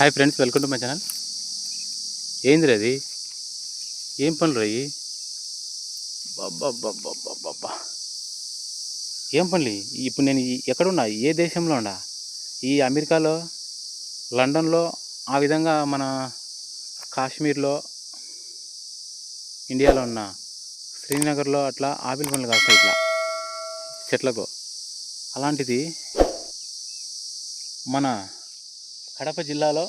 Hi friends welcome to my channel ఏంది అది ఏం పనులు అయ్యి బాబా ఏం పనులు? ఇప్పుడు నేను ఎక్కడున్నా? ఏ దేశంలో ఉండా ఈ అమెరికాలో లండన్లో ఆ విధంగా మన కాశ్మీర్లో ఇండియాలో ఉన్న శ్రీనగర్లో అట్లా ఆపిల్ పనులు కాస్తాయి ఇట్లా చెట్లకు. అలాంటిది మన కడప జిల్లాలో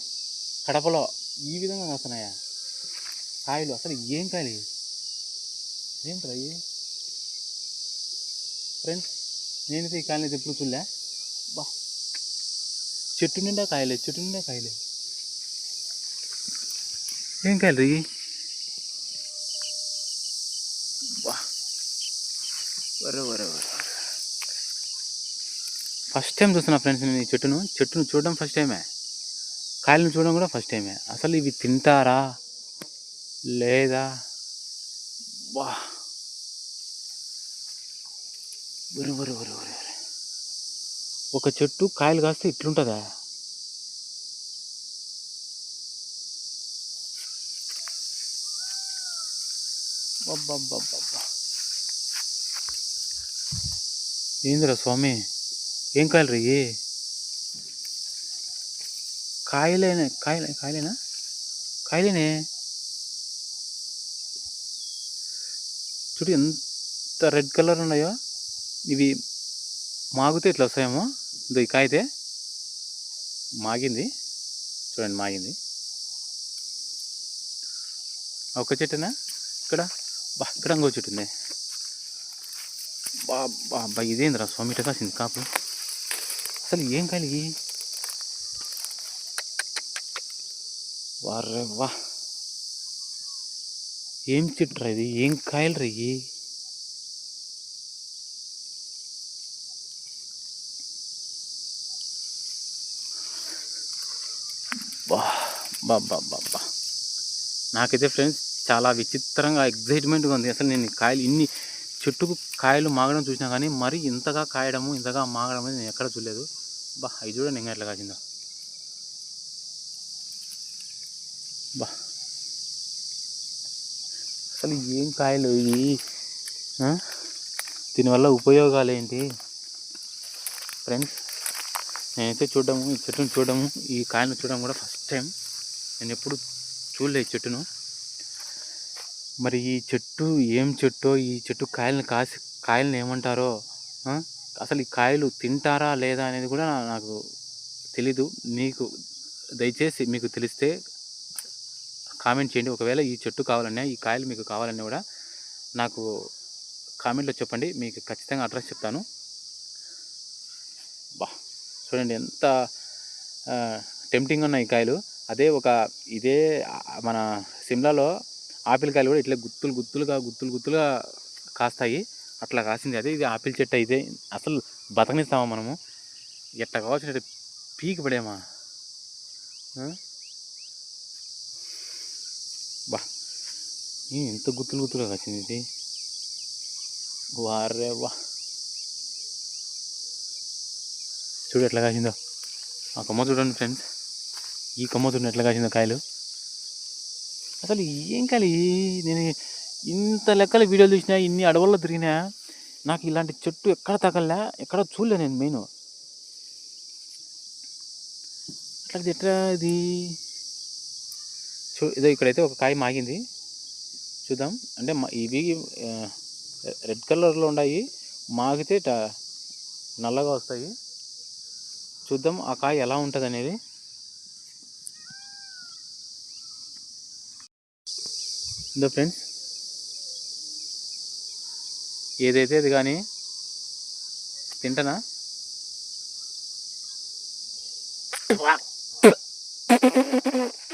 కడపలో ఈ విధంగా వస్తున్నాయా కాయలు అసలు ఏం కాయలు ఏం ఏంట్రా ఇవి? ఫ్రెండ్స్ నేనైతే ఈ కాయలు అయితే ఎప్పుడు చూడలే. బా. చెట్టు నిండా కాయలే చెట్టు నిండా కాయలే. ఏం కాయలు ఇవి? బా. వరే వరే వరే ఫస్ట్ టైం చూస్తున్నా ఫ్రెండ్స్ నేను ఈ చెట్టును. చెట్టును చూడడం ఫస్ట్ టైమే కాయలను చూడడం కూడా ఫస్ట్ టైమే అసలు ఇవి తింటారా? లేదా? వా. ఒరి ఒరి ఒరి ఒరి ఒక చెట్టు కాయలు కాస్తే ఇట్లుంటుందా? ఏందిరా స్వామి? ఏం కాయలు రీ కాయలేనే కాయలే కాయలేనా? కాయలేనే. చూడు ఎంత రెడ్ కలర్ ఉన్నాయో. ఇవి మాగితే ఇట్లా వస్తాయేమో. ఇది కాయితే. మాగింది. చూడండి మాగింది. ఒక చెట్టునా? ఇక్కడ. బా ఇక్కడ ఇంకో చెట్టు ఉంది. బా బా ఇదేందిరా స్వామి ఇట్లా కాసింది కాపు. అసలు ఏం కాయలు వారే వా. ఏం చెట్టు ఇది? ఏం కాయలు రయ్యి బా నాకైతే ఫ్రెండ్స్ చాలా విచిత్రంగా ఎగ్జైట్మెంట్గా ఉంది. అసలు నేను కాయలు ఇన్ని చెట్టుకు కాయలు మాగడం చూసినా కానీ మరి ఇంతగా కాయడము ఇంతగా మాగడం అనేది నేను ఎక్కడ చూడలేదు. బా అవి చూడండి ఇంకా ఎట్లా కాసిందో. బా. అసలు ఏం కాయలు ఇవి? దీనివల్ల ఉపయోగాలు ఏంటి? ఫ్రెండ్స్ నేనైతే చూడడము ఈ చెట్టును చూడడము ఈ కాయను చూడడం కూడా ఫస్ట్ టైం. నేను ఎప్పుడు చూడలే ఈ చెట్టును. మరి ఈ చెట్టు ఏం చెట్టో ఈ చెట్టు కాయలను కాసి కాయలను ఏమంటారో అసలు ఈ కాయలు తింటారా లేదా అనేది కూడా నాకు తెలీదు. మీకు దయచేసి మీకు తెలిస్తే కామెంట్ చేయండి. ఒకవేళ ఈ చెట్టు కావాలన్నా ఈ కాయలు మీకు కావాలన్నా కూడా నాకు కామెంట్లో చెప్పండి. మీకు ఖచ్చితంగా అడ్రస్ చెప్తాను. బా చూడండి ఎంత టెంప్టింగ్ ఉన్నాయి ఈ కాయలు. అదే ఒక ఇదే మన సిమ్లాలో ఆపిల్ కాయలు కూడా ఇట్లా గుత్తులు గుత్తులుగా గుత్తులు గుత్తులుగా కాస్తాయి. అట్లా కాసింది. అదే ఇది ఆపిల్ చెట్టు అయితే అసలు బతకనిస్తామా మనము? ఎట్లా కావాల్సినట్టు పీకి పడేమా బా. ఎంత గుత్తులు గుత్తులుగా కాసింది ఇది వారే వా చూడు ఎట్లా కాసిందో. ఆ కొమ్మ చూడండి ఫ్రెండ్స్. ఈ కొమ్మ చూడండి ఎట్లా కాసిందో కాయలు. అసలు ఏం కాలి నేను ఇంత లెక్కల వీడియోలు చూసినా ఇన్ని అడవుల్లో తిరిగినా నాకు ఇలాంటి చెట్టు ఎక్కడ తగలలే ఎక్కడ చూడలే నేను మెయిన్. అట్లా ఇది ఎట్లా ఇది? చూ ఇదో ఇక్కడైతే ఒక కాయ మాగింది. చూద్దాం. అంటే మా- ఇవి రెడ్ కలర్లో ఉన్నాయి మాగితే నల్లగా వస్తాయి. చూద్దాం ఆ కాయ ఎలా ఉంటుంది అనేది ఇందో ఫ్రెండ్స్. ఏదైతే అది కానీ తింటనా?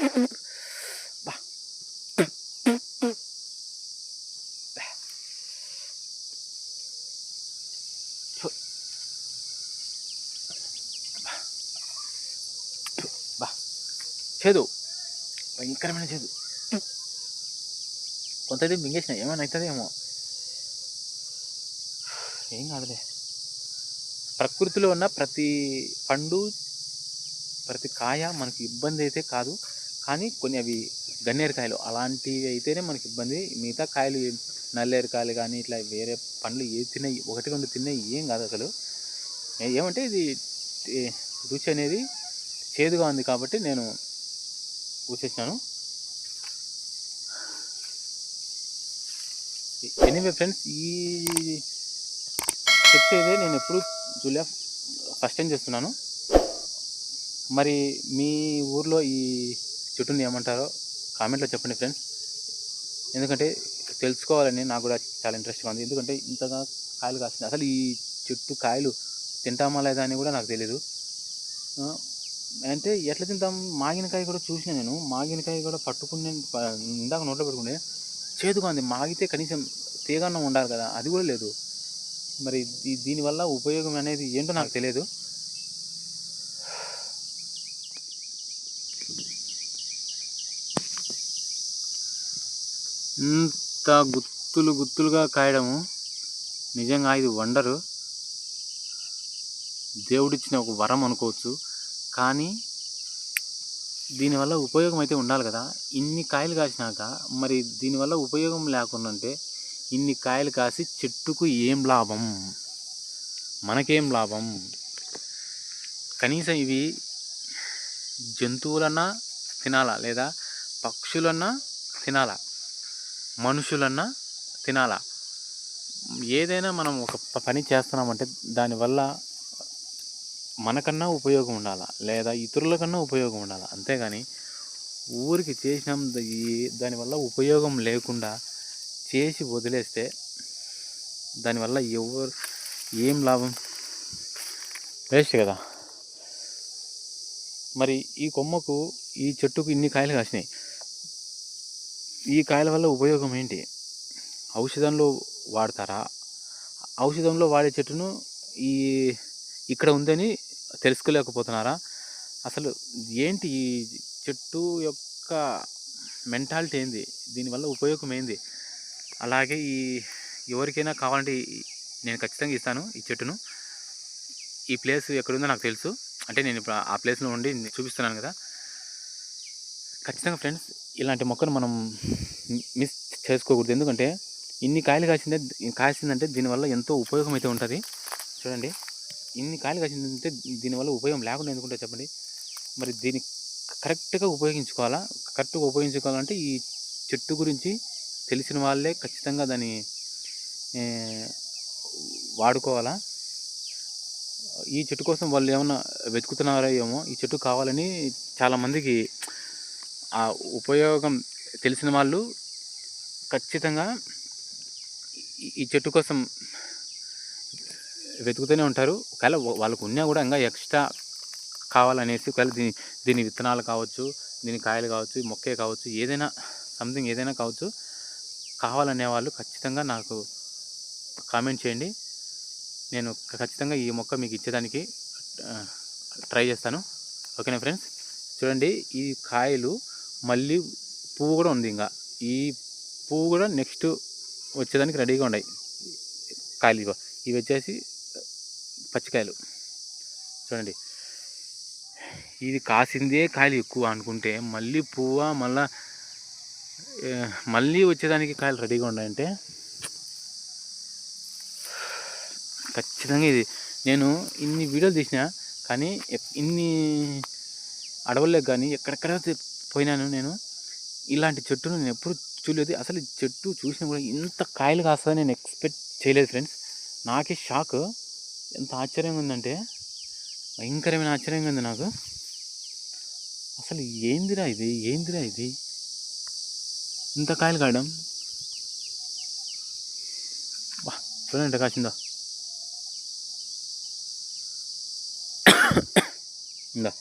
చేదు. భయంకరమైన చేదు. కొంత మింగేసిన ఏమైనా అవుతుందేమో ఏం కాదులే. ప్రకృతిలో ఉన్న ప్రతి పండు ప్రతి కాయ మనకి ఇబ్బంది అయితే కాదు. కానీ కొన్ని అవి గన్నేరు కాయలు అలాంటివి అయితేనే మనకి ఇబ్బంది. మిగతా కాయలు ఏం- నల్లేరు కాయలు కానీ ఇట్లా వేరే పండ్లు ఏ తిన్నాయి ఒకటి రెండు తిన్నాయి ఏం కాదు అసలు. ఏమంటే ఇది రుచి అనేది చేదుగా ఉంది కాబట్టి నేను ఊసేసినాను. ఎనీవే ఫ్రెండ్స్ ఈ చెప్పేదే నేను ఎప్పుడు జూలియా ఫస్ట్ టైం చేస్తున్నాను. మరి మీ ఊర్లో ఈ చెట్టుని ఏమంటారో కామెంట్లో చెప్పండి ఫ్రెండ్స్ ఎందుకంటే తెలుసుకోవాలని నాకు కూడా చాలా ఇంట్రెస్ట్గా ఉంది. ఎందుకంటే ఇంతగా కాయలు కాస్తుంది అసలు ఈ చెట్టు కాయలు తింటామా లేదా అని కూడా నాకు తెలీదు. అంటే ఎట్లా తింటాం? మాగినకాయ కూడా చూసిన నేను. మాగినకాయ కూడా పట్టుకునే ఇందాక నోట్లో పెట్టుకునే చేదుగా ఉంది. మాగితే కనీసం తీగన్నం ఉండాలి కదా. అది కూడా లేదు. మరి దీనివల్ల ఉపయోగం అనేది ఏంటో నాకు తెలియదు. ఇంత గుత్తులు గుత్తులుగా కాయడము నిజంగా ఇది వండరు. దేవుడిచ్చిన ఒక వరం అనుకోవచ్చు. కానీ దీనివల్ల ఉపయోగం అయితే ఉండాలి కదా. ఇన్ని కాయలు కాసినాక మరి దీనివల్ల ఉపయోగం లేకుండా అంటే ఇన్ని కాయలు కాసి చెట్టుకు ఏం లాభం? మనకేం లాభం? కనీసం ఇవి జంతువులన్నా తినాలా లేదా పక్షులన్నా తినాలా? మనుషులన్నా తినాలా? ఏదైనా మనం ఒక పని చేస్తున్నామంటే దానివల్ల మనకన్నా ఉపయోగం ఉండాలా? లేదా ఇతరులకన్నా ఉపయోగం ఉండాలి? అంతేగాని ఊరికి చేసినాం ఈ- దానివల్ల ఉపయోగం లేకుండా చేసి వదిలేస్తే దానివల్ల ఎవరు ఏం లాభం? వేస్ట్ కదా. మరి ఈ కొమ్మకు ఈ చెట్టుకు ఇన్ని కాయలు కాసినాయి. ఈ కాయల వల్ల ఉపయోగం ఏంటి? ఔషధంలో వాడతారా? ఔషధంలో వాడే చెట్టును ఈ ఇక్కడ ఉందని తెలుసుకోలేకపోతున్నారా? అసలు ఏంటి ఈ చెట్టు యొక్క మెంటాలిటీ ఏంది? దీనివల్ల ఉపయోగం ఏంది? అలాగే ఈ ఎవరికైనా కావాలంటే నేను ఖచ్చితంగా ఇస్తాను ఈ చెట్టును. ఈ ప్లేస్ ఎక్కడుందో నాకు తెలుసు. అంటే నేను ఇప్పుడు ఆ ప్లేస్లో ఉండి చూపిస్తున్నాను కదా. ఖచ్చితంగా ఫ్రెండ్స్ ఇలాంటి మొక్కను మనం మిస్ చేసుకోకూడదు. ఎందుకంటే ఇన్ని కాయలు కాసిందే కాసిందంటే దీనివల్ల ఎంతో ఉపయోగం అయితే ఉంటుంది. చూడండి. ఇన్ని కాయలు కాసిందంటే దీనివల్ల ఉపయోగం లేకుండా ఎందుకుంటే చెప్పండి? మరి దీన్ని కరెక్ట్గా ఉపయోగించుకోవాలా? కరెక్ట్గా ఉపయోగించుకోవాలంటే ఈ చెట్టు గురించి తెలిసిన వాళ్ళే ఖచ్చితంగా దాన్ని వాడుకోవాలా? ఈ చెట్టు కోసం వాళ్ళు ఏమన్నా వెతుకుతున్నారో ఏమో ఈ చెట్టు కావాలని చాలామందికి ఆ ఉపయోగం తెలిసిన వాళ్ళు ఖచ్చితంగా ఈ చెట్టు కోసం వెతుకుతూనే ఉంటారు. ఒకవేళ వాళ్ళకు ఉన్నా కూడా ఇంకా ఎక్స్ట్రా కావాలనేసి ఒకవేళ దీని దీని విత్తనాలు కావచ్చు దీని కాయలు కావచ్చు మొక్కే కావచ్చు ఏదైనా సంథింగ్ ఏదైనా కావచ్చు కావాలనే వాళ్ళు ఖచ్చితంగా నాకు కామెంట్ చేయండి. నేను ఖచ్చితంగా ఈ మొక్క మీకు ఇచ్చేదానికి ట్రై చేస్తాను. ఓకేనా ఫ్రెండ్స్? చూడండి ఈ కాయలు మళ్ళీ పువ్వు కూడా ఉంది ఇంకా. ఈ పువ్వు కూడా నెక్స్ట్ వచ్చేదానికి రెడీగా ఉన్నాయి. కాయలు ఇవి వచ్చేసి పచ్చికాయలు. చూడండి. ఇది కాసిందే కాయలు ఎక్కువ అనుకుంటే మళ్ళీ పువ్వ మళ్ళా మళ్ళీ వచ్చేదానికి కాయలు రెడీగా ఉన్నాయంటే ఖచ్చితంగా ఇది. నేను ఇన్ని వీడియోలు తీసిన కానీ ఎక్- ఇన్ని అడవుల్లో కానీ ఎక్కడెక్కడ పోయినాను నేను ఇలాంటి చెట్టును నేను ఎప్పుడు చూడలేదు. అసలు ఈ చెట్టు చూసినా కూడా ఇంత కాయలు కాస్తుందని నేను ఎక్స్పెక్ట్ చేయలేదు ఫ్రెండ్స్. నాకే షాక్. ఎంత ఆశ్చర్యంగా ఉందంటే భయంకరమైన ఆశ్చర్యంగా ఉంది నాకు. అసలు ఏందిరా ఇది? ఏందిరా ఇది? ఇంత కాయలు కాయడం? బా చూడండి ఎంత కాసిందో. ఇందా.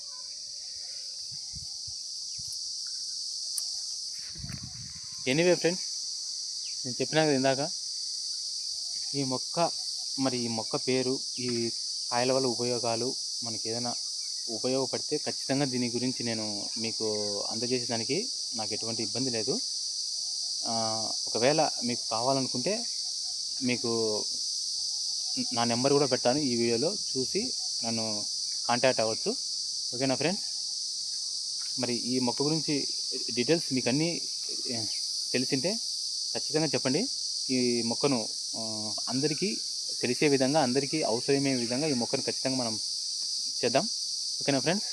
ఎనీవే ఫ్రెండ్స్ నేను చెప్పినా కదా ఇందాక ఈ మొక్క మరి ఈ మొక్క పేరు ఈ కాయల వల్ల ఉపయోగాలు మనకి ఏదైనా ఉపయోగపడితే ఖచ్చితంగా దీని గురించి నేను మీకు అందజేసేదానికి నాకు ఎటువంటి ఇబ్బంది లేదు. ఒకవేళ మీకు కావాలనుకుంటే మీకు నా నెంబర్ కూడా పెట్టాను ఈ వీడియోలో. చూసి నన్ను కాంటాక్ట్ అవ్వచ్చు. ఓకేనా ఫ్రెండ్స్? మరి ఈ మొక్క గురించి డీటెయిల్స్ మీకు అన్నీ తెలిసింటే ఖచ్చితంగా చెప్పండి. ఈ మొక్కను అందరికీ తెలిసే విధంగా అందరికీ అవసరమయ్యే విధంగా ఈ మొక్కను ఖచ్చితంగా మనం చేద్దాం. ఓకేనా ఫ్రెండ్స్?